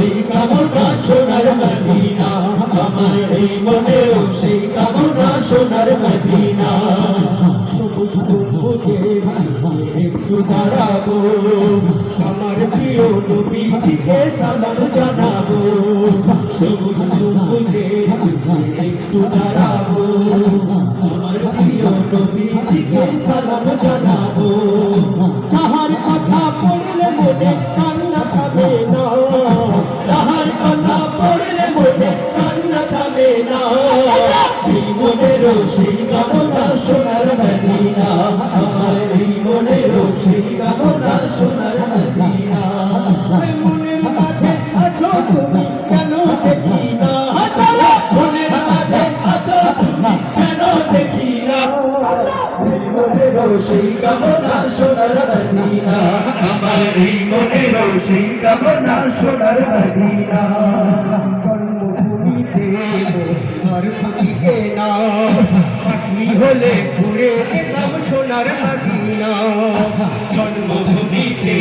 সেই কামনা সোনার মদিনা, আমার এই মনের সেই কামনা সোনার মদিনা। সবুজ গম্বুজে একটু দাঁড়াবো, আমার প্রিয় নবীজিকে সালাম জানাব। সবুজ গম্বুজে একটু দাঁড়াবো, আমার প্রিয় নবীজিকে সালাম জানাব। যাহার কথা পড়লে মনে থামে না মনের সেই কামনা সোনার মদিনা। আমার মনের সেই কামনা সোনার মদিনা। মনের মাঝে আছো তুমি কেন দেখি না মনের মাঝে আছো তুমি কেন দেখি না মনের সেই কামনা সোনার মদিনা। আমার মনের সেই কামনা সোনার মদিনা। দিকে না। পাখি হলে ঘুরে যেতাম সোনার মাগিনা। জন্মভূমিতে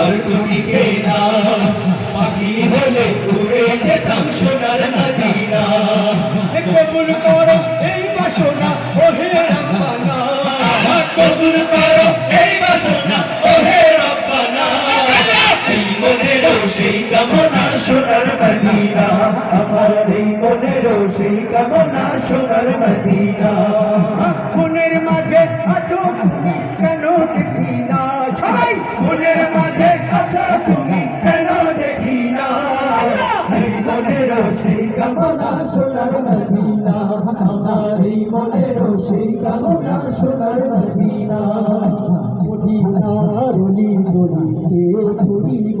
আর দিকে না। পাখি হলে ঘুরে যেতাম সোনার মাগিনা। কবুল করো এই বাসনা সেই কামনা সোনার মদিনা আমার এই মনের সেই কামনা সোনার মদিনা। মনের মাঝে আছো তুমি কেন দেখি না সবাই মনের মাঝে আছো তুমি কেন দেখি না এই মনের সেই কামনা সোনার মদিনা আমার এই মনের সেই কামনা সোনার মদিনা। মদিনার অলি গলিতে ঘুরিব।